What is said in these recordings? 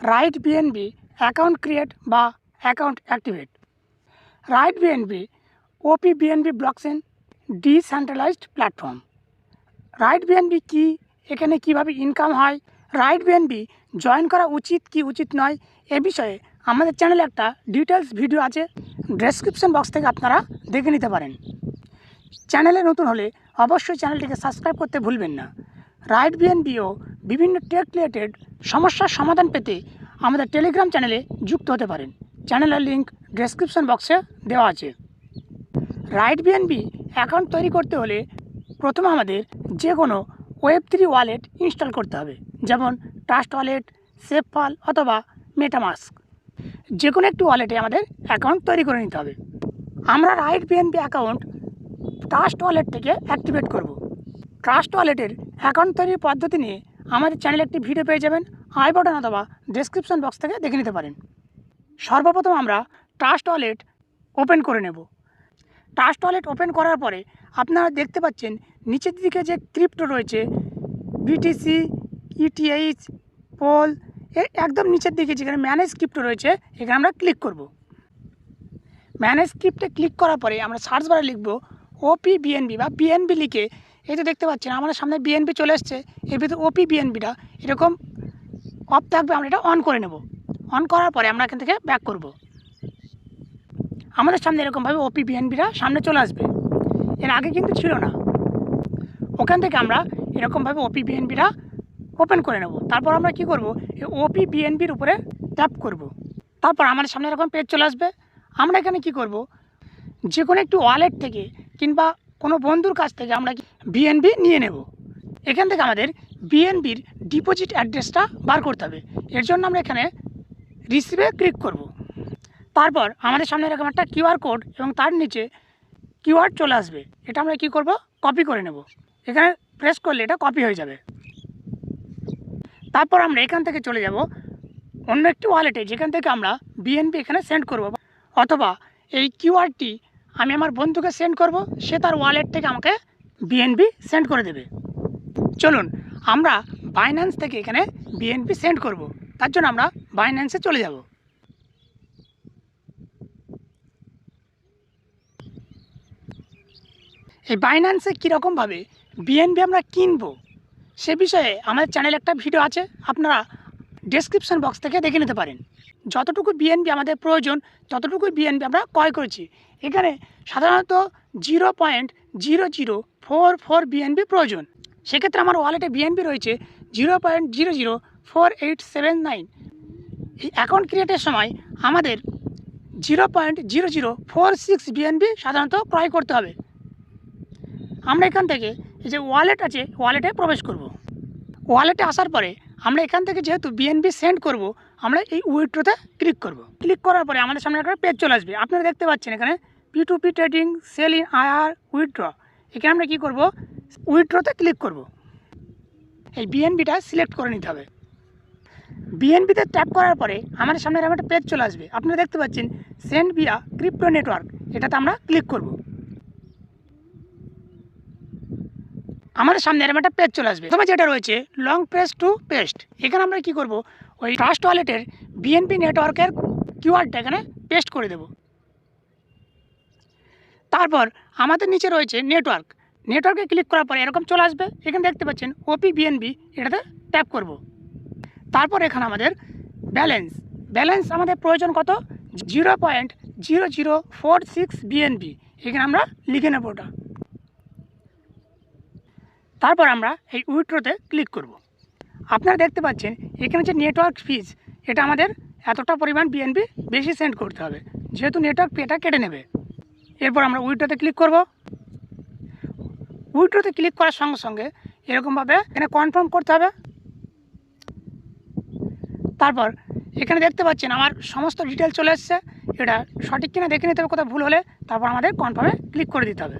Right BNB account create বা account activate. Right BNB, OP BNB blockchain decentralised platform. Right BNB কি, এখানে কীভাবে income হয়? Right BNB join করা উচিত কি উচিত নয়, এ বিষয়ে আমাদের চ্যানেলে একটা ডিটেলস ভিডিও আছে ডেসক্রিপশন বক্স থেকে আপনারা দেখে নিতে পারেন। চ্যানেলে নতুন হলে অবশ্যই চ্যানেলটিকে সাবস্ক্রাইব করতে ভুলবেন না। রাইট বিএনবি ও বিভিন্ন টেক রিলেটেড সমস্যার সমাধান পেতে আমাদের টেলিগ্রাম চ্যানেলে যুক্ত হতে পারেন। চ্যানেলের লিঙ্ক ডেসক্রিপশন বক্সে দেওয়া আছে। রাইট বিএনবি অ্যাকাউন্ট তৈরি করতে হলে প্রথমে আমাদের যে কোনো ওয়েব থ্রি ওয়ালেট ইনস্টল করতে হবে, যেমন ট্রাস্ট ওয়ালেট সেফপাল অথবা মেটামাস্ক যে কোনো একটি ওয়ালেটে আমাদের অ্যাকাউন্ট তৈরি করে নিতে হবে। আমরা right BNB account trust wallet থেকে অ্যাক্টিভেট করব। ট্রাস্ট ওয়ালেটের অ্যাকাউন্ট তৈরির পদ্ধতি নিয়ে আমাদের চ্যানেলে একটি ভিডিও পেয়ে যাবেন। আই বাটন অথবা ডেসক্রিপশন বক্স থেকে দেখে নিতে পারেন। সর্বপ্রথম আমরা ট্রাস্ট ওয়ালেট ওপেন করে নেব। ট্রাস্ট ওয়ালেট ওপেন করার পরে আপনারা দেখতে পাচ্ছেন নিচের দিকে যে ক্রিপ্টো রয়েছে বিটিসি ইটিএইচ পোল এর একদম নিচের দিকে যেখানে ম্যানেজ ক্রিপ্টো রয়েছে, এখানে আমরা ক্লিক করব। ম্যানেজ ক্রিপ্টে ক্লিক করার পরে আমরা সার্চ বারে লিখব ওপি বিএনবি বা বিএনবি লিখে এই তো দেখতে পাচ্ছেন, আমাদের সামনে বিএনপি চলে এসছে। এর ভিতরে ওপি বিএনপিটা এরকম অফ থাকবে, আমরা এটা অন করে নেব। অন করার পরে আমরা এখান থেকে ব্যাক করব। আমাদের সামনে এরকমভাবে ওপি বিএনবিটা সামনে চলে আসবে। এর আগে কিন্তু ছিল না। ওখান থেকে আমরা এরকমভাবে ওপি বিএনবিটা ওপেন করে নেব। তারপর আমরা কি করব? ওপি বিএনপির উপরে ট্যাপ করব। তারপর আমাদের সামনে এরকম পেজ চলে আসবে। আমরা এখানে কি করব? যে কোনো একটি ওয়ালেট থেকে কিংবা কোনো বন্ধুর কাছ থেকে আমরা বিএনবি নিয়ে নেব? এখান থেকে আমাদের বিএনবির ডিপোজিট অ্যাড্রেসটা বার করতে হবে। এর জন্য আমরা এখানে রিসিভে ক্লিক করব। তারপর আমাদের সামনে এরকম একটা কিউআর কোড এবং তার নিচে কিউআর চলে আসবে। এটা আমরা কি করব? কপি করে নেব। এখানে প্রেস করলে এটা কপি হয়ে যাবে। তারপর আমরা এখান থেকে চলে যাব। অন্য একটি ওয়ালেটে যেখান থেকে আমরা বিএনপি এখানে সেন্ড করব। অথবা এই কিউআরটি আমি আমার বন্ধুকে সেন্ড করব, সে তার ওয়ালেট থেকে আমাকে বিএনবি সেন্ড করে দেবে। চলুন, আমরা বাইন্যান্স থেকে এখানে বিএনপি সেন্ড করব। তার জন্য আমরা বাইন্যান্সে চলে যাব। এই বাইন্যান্সে কীরকমভাবে বিএনপি আমরা কিনবো, সে বিষয়ে আমাদের চ্যানেলে একটা ভিডিও আছে, আপনারা ডেসক্রিপশন বক্স থেকে দেখে নিতে পারেন। যতটুকু বিএনবি আমাদের প্রয়োজন ততটুকু বিএনপি আমরা ক্রয় করেছি। এখানে সাধারণত zero point zero zero four four BNB প্রয়োজন। সেক্ষেত্রে আমার ওয়ালেটে বিএনবি রয়েছে zero point zero zero four eight seven nine এই অ্যাকাউন্ট ক্রিয়েটের সময় আমাদের zero point zero zero four six BNB সাধারণত ক্রয় করতে হবে। আমরা এখান থেকে এই যে ওয়ালেট আছে ওয়ালেটে প্রবেশ করব। ওয়ালেটে আসার পরে আমরা এখান থেকে যেহেতু বিএনবি সেন্ড করব, আমরা এই উইথড্রোতে ক্লিক করব। ক্লিক করার পরে আমাদের সামনে একটা পেজ চলে আসবে। আপনারা দেখতে পাচ্ছেন এখানে P to P trading sell in IR withdraw এখানে আমরা কী করব? উইথড্রোতে ক্লিক করব। এই বিএনবিটা সিলেক্ট করে নিতে হবে। বিএনপিতে ট্যাপ করার পরে আমাদের সামনে একটা পেজ চলে আসবে। আপনারা দেখতে পাচ্ছেন সেন্ড বিয়া ক্রিপ্টো নেটওয়ার্ক এটাতে আমরা ক্লিক করব। আমাদের সামনে এরকম একটা পেজ চলে আসবে। প্রথমে যেটা রয়েছে লং প্রেস টু পেস্ট এখানে আমরা কি করব? ওই ট্রাস্ট ওয়ালেটের বিএনপি নেটওয়ার্কের কিউআরটা এখানে পেস্ট করে দেব। তারপর আমাদের নিচে রয়েছে নেটওয়ার্ক নেটওয়ার্কে ক্লিক করার পরে এরকম চলে আসবে। এখানে দেখতে পাচ্ছেন ওপি বিএনবি এটাতে ট্যাপ করব। তারপর এখানে আমাদের ব্যালেন্স ব্যালেন্স আমাদের প্রয়োজন কত? Zero point zero zero four six BNB এখানে আমরা লিখে নেব ওটা। তারপর আমরা এই উইথড্রোতে ক্লিক করব। আপনারা দেখতে পাচ্ছেন, এখানে যে নেটওয়ার্ক ফিজ এটা আমাদের এতটা পরিমাণ বিএনপি বেশি সেন্ড করতে হবে, যেহেতু নেটওয়ার্ক পেটা কেটে নেবে। এরপর আমরা উইথড্রোতে ক্লিক করব। উইথড্রোতে ক্লিক করার সঙ্গে সঙ্গে এরকমভাবে এখানে কনফার্ম করতে হবে। তারপর এখানে দেখতে পাচ্ছেন, আমার সমস্ত ডিটেল চলে এসছে, এটা সঠিক কিনা দেখে নিতে হবে, কোথাও ভুল হলে তারপর আমাদের কনফার্মে ক্লিক করে দিতে হবে।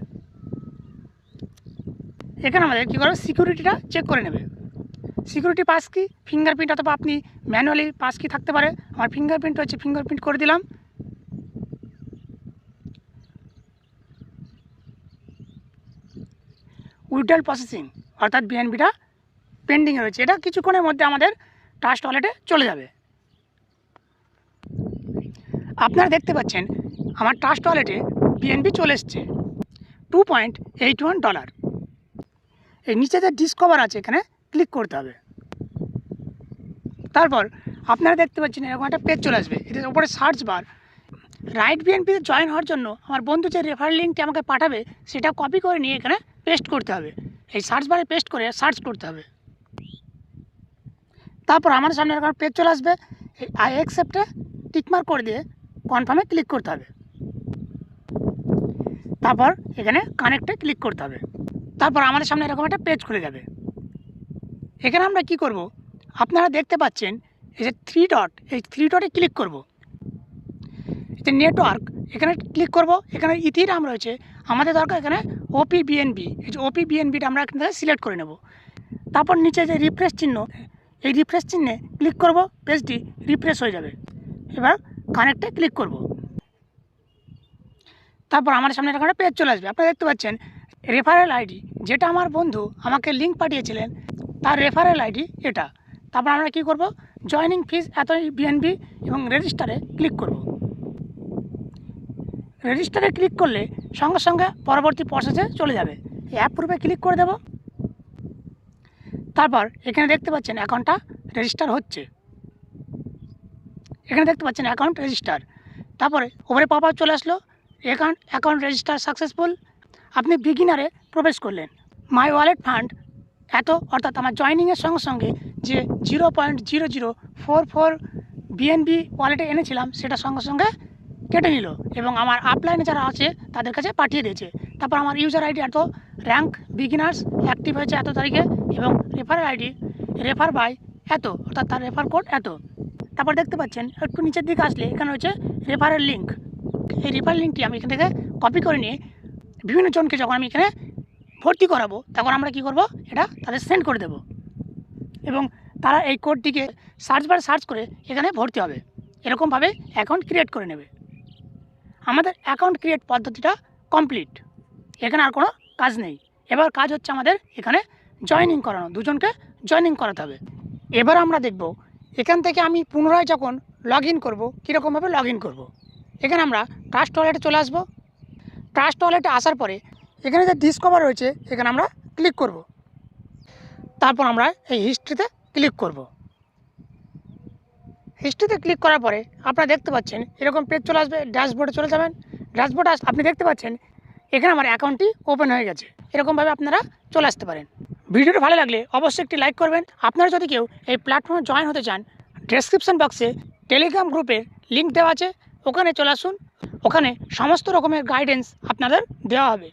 এখানে আমাদের কী করবে সিকিউরিটিটা চেক করে নেবে। সিকিউরিটি পাস কি ফিঙ্গারপ্রিন্ট অথবা আপনি ম্যানুয়ালি পাস কি থাকতে পারে। আমার ফিঙ্গারপ্রিন্ট হচ্ছে ফিঙ্গারপ্রিন্ট করে দিলাম। উইড্রল প্রসেসিং অর্থাৎ বিএনবিটা পেন্ডিংয়ে রয়েছে। এটা কিছুক্ষণের মধ্যে আমাদের ট্রাস্ট ওয়ালেটে চলে যাবে। আপনারা দেখতে পাচ্ছেন, আমার ট্রাস্ট ওয়ালেটে বিএনপি চলে এসছে। Two point eight one dollar এই নিচে যে ডিসকভার আছে এখানে ক্লিক করতে হবে। তারপর আপনারা দেখতে পাচ্ছেন এরকম একটা পেজ চলে আসবে। এটার উপরে সার্চ বার রাইট বিএনপিতে জয়েন হওয়ার জন্য আমার বন্ধু যে রেফার লিঙ্কটি আমাকে পাঠাবে, সেটা কপি করে নিয়ে এখানে পেস্ট করতে হবে। এই সার্চ বারে পেস্ট করে সার্চ করতে হবে। তারপর আমার সামনে এরকম পেজ চলে আসবে। এই আই অ্যাকসেপ্টে টিকমার্ক করে দিয়ে কনফার্মে ক্লিক করতে হবে। তারপর এখানে কানেক্টে ক্লিক করতে হবে। তারপর আমাদের সামনে এরকম একটা পেজ খুলে যাবে। এখানে আমরা কি করব? আপনারা দেখতে পাচ্ছেন, এই যে থ্রি ডট এই থ্রি ডটে ক্লিক করব। যে নেটওয়ার্ক এখানে ক্লিক করব। এখানে ইথিরাম রয়েছে আমাদের দরকার এখানে ওপি বিএনবি এই যে ওপি বিএনবিটা আমরা এখান থেকে সিলেক্ট করে নেব। তারপর নিচে যে রিফ্রেশ চিহ্ন, এই রিফ্রেশ চিহ্নে ক্লিক করব পেজটি রিফ্রেশ হয়ে যাবে। এবার কানেক্টে ক্লিক করব। তারপর আমার সামনে এরকম একটা পেজ চলে আসবে। আপনারা দেখতে পাচ্ছেন রেফারেল আইডি যেটা আমার বন্ধু আমাকে লিঙ্ক পাঠিয়েছিলেন, তার রেফারেল আইডি এটা। তারপর আমরা কি করব? জয়নিং ফিস এত বিএনবি এবং রেজিস্টারে ক্লিক করব। রেজিস্টারে ক্লিক করলে সঙ্গে সঙ্গে পরবর্তী প্রসেসে চলে যাবে। অ্যাপ্রুভে ক্লিক করে দেব। তারপর এখানে দেখতে পাচ্ছেন অ্যাকাউন্টটা রেজিস্টার হচ্ছে। এখানে দেখতে পাচ্ছেন অ্যাকাউন্ট রেজিস্টার তারপরে ওপরে পপ চলে আসলো। অ্যাকাউন্ট অ্যাকাউন্ট রেজিস্টার সাকসেসফুল আপনি বিগিনারে প্রবেশ করলেন। মাই ওয়ালেট ফান্ড এত, অর্থাৎ আমার জয়নিংয়ের সঙ্গে সঙ্গে যে zero point zero zero four four BNB ওয়ালেটে এনেছিলাম, সেটা সঙ্গে সঙ্গে কেটে নিল এবং আমার আপলাইনে যারা আছে, তাদের কাছে পাঠিয়ে দিয়েছে। তারপর আমার ইউজার আইডি এত র্যাঙ্ক বিগিনার্স অ্যাক্টিভ হয়েছে এত তারিখে এবং রেফার আইডি রেফার বাই এত, অর্থাৎ তার রেফার কোড এত। তারপর দেখতে পাচ্ছেন, একটু নিচের দিকে আসলে এখানে হচ্ছে রেফারের লিঙ্ক এই রেফার লিঙ্কটি আমি এখান থেকে কপি করে নিয়ে বিভিন্ন জনকে যখন আমি এখানে ভর্তি করাবো, তখন আমরা কি করব? এটা তাদের সেন্ড করে দেব। এবং তারা এই কোডটিকে সার্চ বার সার্চ করে এখানে ভর্তি হবে। এরকমভাবে অ্যাকাউন্ট ক্রিয়েট করে নেবে। আমাদের অ্যাকাউন্ট ক্রিয়েট পদ্ধতিটা কমপ্লিট এখানে আর কোনো কাজ নেই। এবার কাজ হচ্ছে আমাদের এখানে জয়েনিং করানো, দুজনকে জয়েনিং করাতে হবে। এবার আমরা দেখব, এখান থেকে আমি পুনরায় যখন লগ ইন করব, কীরকমভাবে লগ ইন করব? এখানে আমরা ট্রাস্ট ওয়ালেটে চলে আসব। ট্রাস্ট ওয়ালেটে আসার পরে এখানে যে ডিসকভার রয়েছে এখানে আমরা ক্লিক করব। তারপর আমরা এই হিস্ট্রিতে ক্লিক করব। হিস্ট্রিতে ক্লিক করার পরে আপনারা দেখতে পাচ্ছেন, এরকম পেজ চলে আসবে ড্যাশবোর্ডে চলে যাবেন। ড্যাশবোর্ডে আস আপনি দেখতে পাচ্ছেন, এখানে আমার অ্যাকাউন্টটি ওপেন হয়ে গেছে। এরকমভাবে আপনারা চলে আসতে পারেন। ভিডিওটি ভালো লাগলে অবশ্যই একটি লাইক করবেন। আপনারা যদি কেউ এই প্ল্যাটফর্মে জয়েন হতে চান ডেসক্রিপশন বক্সে টেলিগ্রাম গ্রুপের লিঙ্ক দেওয়া আছে। ওখানে চলে আসুন ওখানে সমস্ত রকমের গাইডেন্স আপনাদের দেওয়া হবে।